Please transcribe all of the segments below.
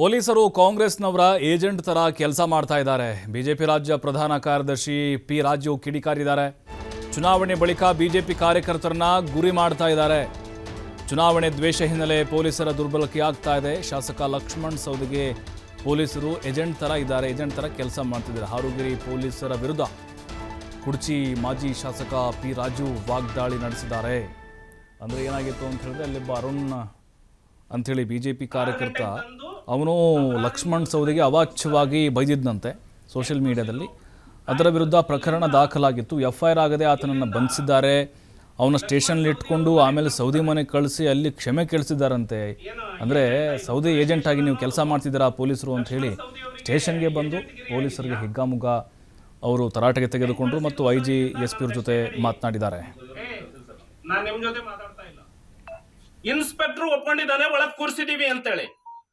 ಪೊಲೀಸರು ಕಾಂಗ್ರೆಸ್ನವರ ಏಜೆಂಟ್ ತರ ಕೆಲಸ ಮಾಡ್ತಾ ಇದ್ದಾರೆ. ಬಿಜೆಪಿ ರಾಜ್ಯ ಪ್ರಧಾನ ಕಾರ್ಯದರ್ಶಿ ಪಿ ರಾಜು ಕಿಡಿಕಾರಿದ್ದಾರೆ. ಚುನಾವಣೆ ಬಳಿಕ ಬಿಜೆಪಿ ಕಾರ್ಯಕರ್ತರನ್ನ ಗುರಿ ಮಾಡ್ತಾ ಇದ್ದಾರೆ. ಚುನಾವಣೆ ದ್ವೇಷ ಹಿನ್ನೆಲೆ ಪೊಲೀಸರ ದುರ್ಬಳಕೆ ಆಗ್ತಾ ಇದೆ. ಶಾಸಕ ಲಕ್ಷ್ಮಣ್ ಸೌದಿಗೆ ಪೊಲೀಸರು ಏಜೆಂಟ್ ತರ ಇದ್ದಾರೆ. ಏಜೆಂಟ್ ತರ ಕೆಲಸ ಮಾಡ್ತಿದ್ದಾರೆ. ಹಾರುಗಿರಿ ಪೊಲೀಸರ ವಿರುದ್ಧ ಕುಡ್ಚಿ ಮಾಜಿ ಶಾಸಕ ಪಿ ರಾಜು ವಾಗ್ದಾಳಿ ನಡೆಸಿದ್ದಾರೆ. ಅಂದರೆ ಏನಾಗಿತ್ತು ಅಂತ ಹೇಳಿದ್ರೆ ಅಲ್ಲಿಬ್ಬ ಅರುಣ್ ಅಂಥೇಳಿ ಬಿ ಜೆ ಪಿ ಕಾರ್ಯಕರ್ತ ಅವನು ಲಕ್ಷ್ಮಣ್ ಸೌದಿಗೆ ಅವಾಚ್ಯವಾಗಿ ಬೈದಿದ್ದಂತೆ ಸೋಷಿಯಲ್ ಮೀಡಿಯಾದಲ್ಲಿ. ಅದರ ವಿರುದ್ಧ ಪ್ರಕರಣ ದಾಖಲಾಗಿತ್ತು. ಎಫ್ ಐ ಆರ್ ಆಗದೆ ಆತನನ್ನು ಬಂಧಿಸಿದ್ದಾರೆ. ಅವನ ಸ್ಟೇಷನ್ಲಿ ಇಟ್ಕೊಂಡು ಆಮೇಲೆ ಸೌದಿ ಮನೆಗೆ ಕಳಿಸಿ ಅಲ್ಲಿ ಕ್ಷಮೆ ಕೇಳಿಸಿದ್ದಾರಂತೆ. ಅಂದರೆ ಸೌದಿ ಏಜೆಂಟ್ ಆಗಿ ನೀವು ಕೆಲಸ ಮಾಡ್ತಿದ್ದೀರಾ ಪೊಲೀಸರು ಅಂತ ಹೇಳಿ ಸ್ಟೇಷನ್ಗೆ ಬಂದು ಪೊಲೀಸರಿಗೆ ಹಿಗ್ಗಾಮುಗ್ಗ ಅವರು ತರಾಟೆಗೆ ತೆಗೆದುಕೊಂಡ್ರು ಮತ್ತು ಐ ಜಿ ಎಸ್ ಪಿ ಜೊತೆ ಮಾತನಾಡಿದ್ದಾರೆ. ಇನ್ಸ್ಪೆಕ್ಟರ್ ಒಪ್ಕೊಂಡಿದ್ದಾನೆ, ಒಳಗೆ ಕೂರಿಸಿದೀವಿ ಅಂತೇಳಿ.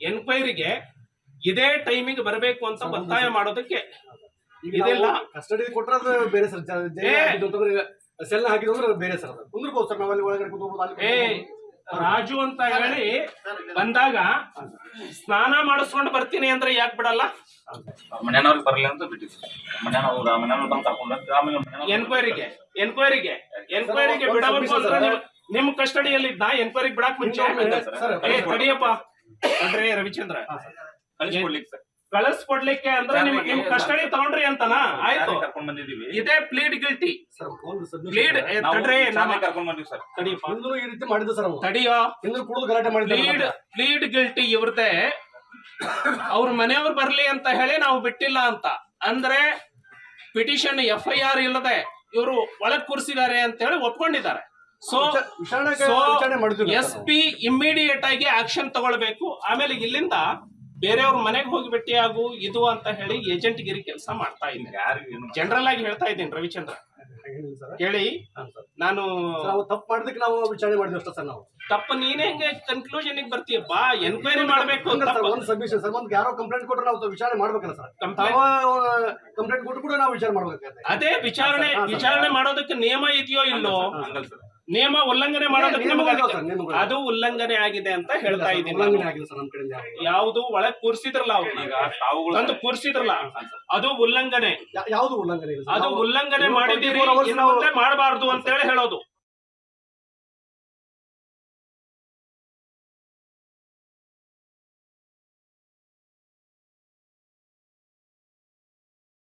ಎನ್ಕ್ವೈರಿಗೆ ಇದೇ ಟೈಮಿಂಗ್ ಬರಬೇಕು ಅಂತ ಒತ್ತಾಯ ಮಾಡೋದಕ್ಕೆ ಇದೆಲ್ಲ. ಕಸ್ಟಡಿ ಕೊಟ್ಟರೆ ಬೇರೆ ಸರ್. ಸೆಲ್ ಹಾಕಿದ್ರು ಬೇರೆ ಸರ್ ಕುಂದ್ರಬಹುದು ಸರ್ ನಾವಲ್ಲಿ ಒಳಗಡೆ ಕೂತ್ಕೋಬಹುದು ಏ ರಾಜು ಅಂತ ಹೇಳಿ ಬಂದಾಗ ಸ್ನಾನ ಮಾಡಿಸ್ಕೊಂಡು ಬರ್ತೀನಿ ಅಂದ್ರೆ ಯಾಕೆ ಬಿಡಲ್ಲ? ಮನೆಯವ್ರಿಗೆ ಬರಲಿ ಅಂತ ಬಿಟ್ಟಿದ್ರು ಎನ್ಕ್ವೈರಿಗೆ ಎನ್ಕ್ವೈರಿಗೆ ಎನ್ಕ್ವೈರಿಗೆ ಬಿಡಬೇಕು ಅಂದ್ರೆ ನಿಮ್- ಕಸ್ಟಡಿಯಲ್ಲಿ ಇದ್ದ ಎನ್ಕ್ವೈರಿಗೆ ಬಿಡಕ್ ಮುಂಚೆ ತಡಿಯಪ್ಪ. ನೋಡ್ರಿ ರವಿಚಂದ್ರ. ಕಳಿಸ್ಕೊಡ್ಲಿಕ್ಕೆ ಸರ್. ಕಳಿಸ್ಕೊಡ್ಲಿಕ್ಕೆ ಅಂದ್ರೆ ನಿಮ್ಗೆ ನಿಮ್ ಕಸ್ಟಡಿ ತಗೊಂಡ್ರಿ ಅಂತನಾ? ಆಯ್ತು. ಕರ್ಕೊಂಡ್ ಬಂದಿದೀವಿ ಇದೇ ಪ್ಲೀಡ್ ಗಿಲ್ಟಿ ಸರ್ ಪ್ಲೀಡ್. ನಾವು ಕರ್ಕೊಂಡ್ ಬಂದಿವಿ ಸರ್. ಈ ರೀತಿ ಮಾಡಿದ್ದು ಸರ್ ತಡಿಯೋ. ಕುಡಿದು ಗಲಾಟೆ ಪ್ಲೀಡ್ ಪ್ಲೀಡ್ ಗಿಲ್ಟಿ ಇವ್ರದೇ ಅವ್ರ ಮನೆಯವ್ರು ಬರ್ಲಿ ಅಂತ ಹೇಳಿ ನಾವು ಬಿಟ್ಟಿಲ್ಲ ಅಂತ. ಅಂದ್ರೆ ಪಿಟಿಷನ್ ಎಫ್ ಐ ಆರ್ ಇಲ್ಲದೆ ಇವರು ಒಳಗ್ ಕೂರಿಸಿದ್ದಾರೆ ಅಂತ ಹೇಳಿ ಒಪ್ಕೊಂಡಿದ್ದಾರೆ. ಸೊ ಎಸ್ ಪಿ ಇಮ್ಮಿಡಿಯೇಟ್ ಆಗಿ ಆಕ್ಷನ್ ತಗೊಳ್ಬೇಕು. ಆಮೇಲೆ ಇಲ್ಲಿಂದ ಬೇರೆಯವ್ರ ಮನೆಗೆ ಹೋಗಿ ಆಗು ಇದು ಅಂತ ಹೇಳಿ ಏಜೆಂಟ್ ಗಿರಿ ಕೆಲಸ ಮಾಡ್ತಾ ಇದ್ದೀನಿ ಜನರಲ್ ಆಗಿ ಹೇಳ್ತಾ ಇದ್ದೀನಿ ರವಿಚಂದ್ರ. ಸರ್. ಕೇಳಿ. ನಾನು ತಪ್ಪು ಮಾಡಿದಕ್ಕೆ ನಾವು ವಿಚಾರಣೆ ಮಾಡಿದ್ವಿ ಅಷ್ಟೇ ಸರ್ ನಾವು. ತಪ್ಪು ನೀನೇ ಹೆಂಗೆ ಕನ್ಕ್ಲೂಷನ್ ಬರ್ತೀಯ? ಬಾ ಎನ್ಕ್ವೈರಿ ಮಾಡ್ಬೇಕು ಒಂದು ಸಬ್ಮಿಷನ್ ಸರ್ ಒಂದು ಯಾರೋ ಕಂಪ್ಲೇಂಟ್ ಕೊಟ್ಟರೆ ನಾವು ವಿಚಾರಣೆ ಮಾಡ್ಬೇಕಲ್ಲ ಸರ್. ಕಂಪ್ಲೇಂಟ್ ಕೊಟ್ಟು ಕೂಡ ನಾವು ವಿಚಾರ ಮಾಡ್ಬೇಕು ಅದೇ ವಿಚಾರಣೆ ವಿಚಾರಣೆ ಮಾಡೋದಕ್ಕೆ ನಿಯಮ ಇದೆಯೋ ಇಲ್ಲೋ? ಹಂಗಲ್ಲ ಸರ್. ನಿಯಮ ಉಲ್ಲಂಘನೆ ಮಾಡೋದಕ್ಕೆ. ಅದು ಉಲ್ಲಂಘನೆ ಆಗಿದೆ ಅಂತ ಹೇಳ್ತಾ ಇದ್ದೀನಿ. ಯಾವುದು ಒಳಗ್ ಕೂರ್ಸಿದ್ರಲ್ಲ ಈಗ ಒಂದು ತಾವುಗಳು ತಂದು ಕೂರ್ಸಿದ್ರಲ್ಲ. ಅದು ಉಲ್ಲಂಘನೆ. ಯಾವುದು ಉಲ್ಲಂಘನೆ ಅದು ಉಲ್ಲಂಘನೆ ಮಾಡಿದ್ದೀರಿ 24 hours ಇನ್ನು ಮಾಡಬಾರ್ದು ಅಂತ ಹೇಳಿ ಹೇಳೋದು.